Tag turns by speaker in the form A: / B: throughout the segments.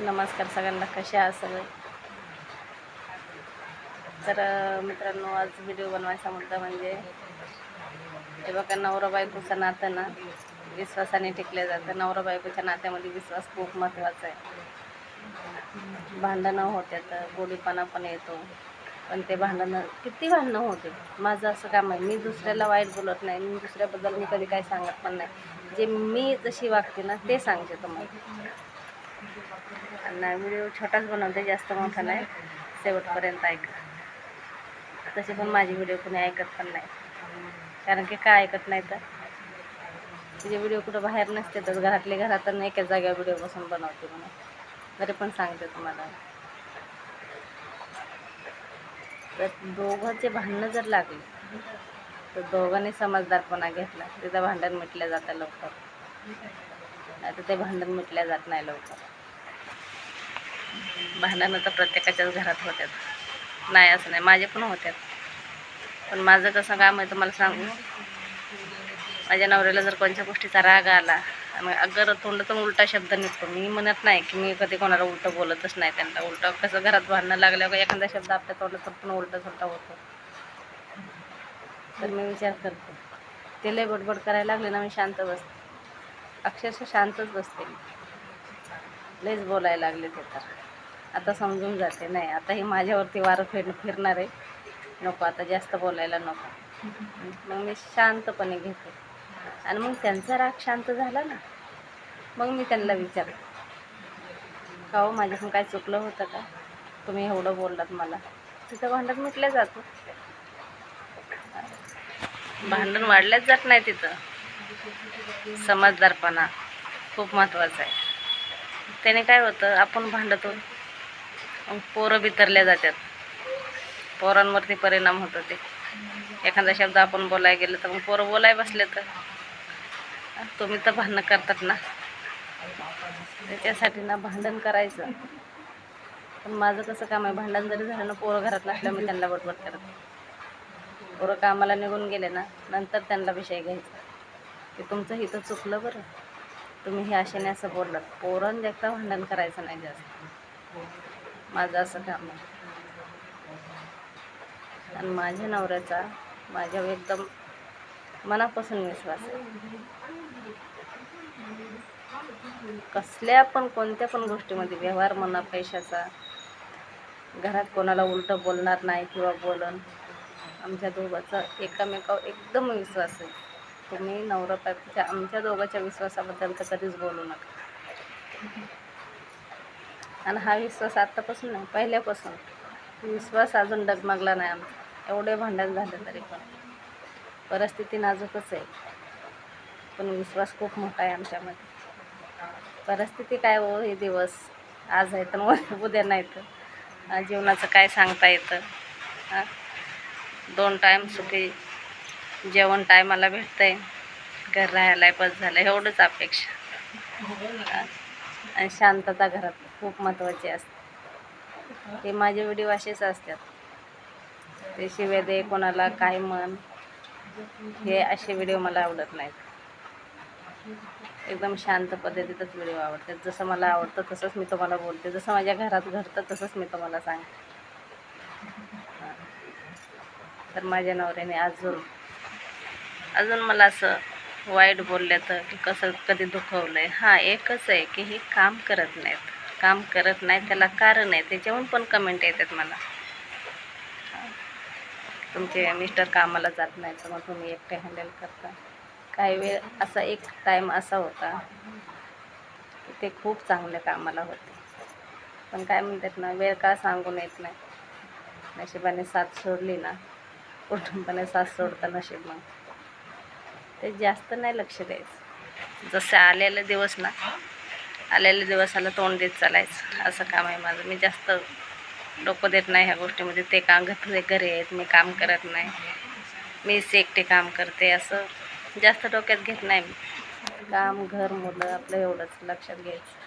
A: नमस्कार सगळ्यांना कसे आहात सगळे? तर मित्रांनो आज व्हिडिओ बनवायचा मुद्दा म्हणजे हे बघा नवरा बायकोचं नातं ना विश्वासाने टिकलं जातं. नवरा बायकोच्या नात्यामध्ये विश्वास खूप महत्त्वाचा आहे. भांडणं होत्यात गोडीपणा पण येतो. पण ते भांडणं किती भांडणं होते? माझं असं काम आहे मी दुसऱ्याला वाईट बोलत नाही. मी दुसऱ्याबद्दल मी कधी काही सांगत पण नाही. जे मी जशी वागते ना ते सांगते तुम्हाला. आणि व्हिडिओ छोटाच बनवते जास्त मोठा नाही. शेवटपर्यंत ऐका. तसे पण माझे व्हिडिओ कोणी ऐकत पण नाही. कारण की काय ऐकत नाही तर? तिचे व्हिडिओ कुठं बाहेर नसते तर घरातले घरात आणि एका जागेवर व्हिडिओ बसून बनवते म्हणून. तरी पण सांगते तुम्हाला. तर दोघांचे भांडणं जर लागले तर दोघांनी समजदारपणा घेतला. तिथं भांडण मिटल्या जातं लवकर. नाही तर ते भांडण मिटल्या जात नाही लवकर. भांडणं तर प्रत्येकाच्याच घरात होत्यात. नाही असं नाही. माझे पण होत्यात. पण माझं कसं काम आहे तुम्हाला सांगू? माझ्या नवऱ्याला जर कोणत्या गोष्टीचा राग आला आणि अगर तोंडातून उलटा शब्द निघतो मी म्हणत नाही की मी कधी कोणाला उलटं बोलतच नाही त्यांना. उलटं कसं घरात भांडणं लागल्यावर एखादा शब्द आपल्या तोंडातून पण उलटा सुलटा होतो. तर मी विचार करते. ते लय बडबड करायला लागले ना मी शांत बसते. अक्षरशः शांतच बसते लयच बोलायला लागले ते तर. आता समजून जाते. नाही आता हे माझ्यावरती वारं फिर फिरणार आहे. नको आता जास्त बोलायला नको. मग मी शांतपणे घेते. आणि मग त्यांचा राग शांत झाला ना मग मी त्यांना विचारते. का हो माझ्याकडून काय चुकलं होतं का? तुम्ही एवढं बोललात मला. तिथं भांडण मिटलं जातं भांडण वाढल्याच जात नाही तिथं. समजदारपणा खूप महत्त्वाचा आहे. त्याने काय होतं आपण भांडतो. पोरं बितरल्या जातात पोरांवरती परिणाम होतो ते. एखादा शब्द आपण बोलायला गेलं तर मग पोरं बोलाय बसले तर. तुम्ही तर भांडणं करतात ना. त्याच्यासाठी ना भांडण करायचं. पण माझं कसं काम आहे भांडण जरी झालं ना पोरं घरात नसल्या मी त्यांना बरोबर करते पोरं कामाला निघून गेले ना नंतर त्यांना विषय घ्यायचा. की तुमचं इथं चुकलं बरं. तुम्ही हे अशाने असं बोललात. पोरण देखता भांडण करायचं नाही जास्त. माझं असं काम आहे. आणि माझ्या नवऱ्याचा माझ्यावर एकदम मनापासून विश्वास आहे. कसल्या पण कोणत्या पण गोष्टीमध्ये व्यवहार म्हणा पैशाचा घरात कोणाला उलटं बोलणार नाही किंवा बोलन आमच्या दोघांचा एकामेकावर एकदम विश्वास आहे. तुम्ही नवरा पायच्या आमच्या दोघांच्या विश्वासाबद्दल तर कधीच बोलू नका. आणि हा विश्वास आत्तापासून नाही पहिल्यापासून. विश्वास अजून डगमगला नाही आमचा. एवढे भांडण झाले तरी पण. परिस्थिती नाजूकच आहे. पण विश्वास खूप मोठा आहे आमच्यामध्ये. परिस्थिती काय हो हे दिवस. आज आहे तर उद्या नाही तर. जीवनाचं काय सांगता येतं? हां? दोन टाईम सुखी जेवण टायमाला भेटतं आहे घर राहायला बस झालं एवढंच अपेक्षा. आणि शांतता घरात. खूप महत्त्वाचे असतात. हे माझे व्हिडिओ असेच असतात. ते शिव्या दे कोणाला काय म्हण हे असे व्हिडिओ मला आवडत नाहीत. एकदम शांत पद्धतीतच व्हिडिओ आवडतात. जसं मला आवडतं तसंच मी तुम्हाला बोलते. जसं माझ्या घरात घडतं तसंच मी तुम्हाला सांगते. तर माझ्या नवऱ्याने अजून अजून मला असं वाईट बोलले तर की कसं कधी दुखवलं आहे हां एकच आहे की हे काम करत नाहीत. काम करत नाही त्याला कारण आहे. त्याच्याहून पण कमेंट येतात मला. तुमचे मिस्टर कामाला जात नाही तर मग तुम्ही एकटे हँडल करता. काही वेळ असा एक टाईम असा होता की ते खूप चांगल्या कामाला होते. पण काय म्हणतात ना वेळ का सांगून येत नाही? नशिबाने साथ सोडली ना कुटुंबाने साथ सोडता नशीब मग. ते जास्त नाही लक्ष द्यायचं. जसे आलेले दिवस ना आलेल्या दिवसाला तोंड देत चालायचं. असं काम आहे माझं. मी जास्त डोकं देत नाही ह्या गोष्टीमध्ये. ते काम घरी घरी आहेत. मी काम करत नाही. मीच एकटे काम करते. असं जास्त डोक्यात घेत नाही मी. काम घर मुलं आपलं एवढंच लक्षात घ्यायचं.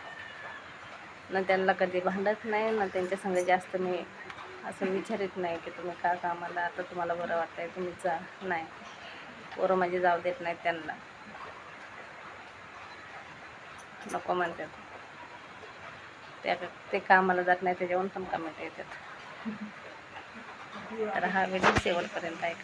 A: ना त्यांना कधी भांडत नाही ना त्यांच्या संग जास्त मी असं विचारित नाही की तुम्ही का कामाला? आता तुम्हाला बरं वाटतंय तुम्ही जा. नाही. पोरं माझी जाऊ देत नाहीत त्यांना. नको म्हणतात त्या ते कामाला जात नाही त्याच्यावरून पण कमेंट येतात. तर हा व्हिडिओ शेवटपर्यंत ऐका.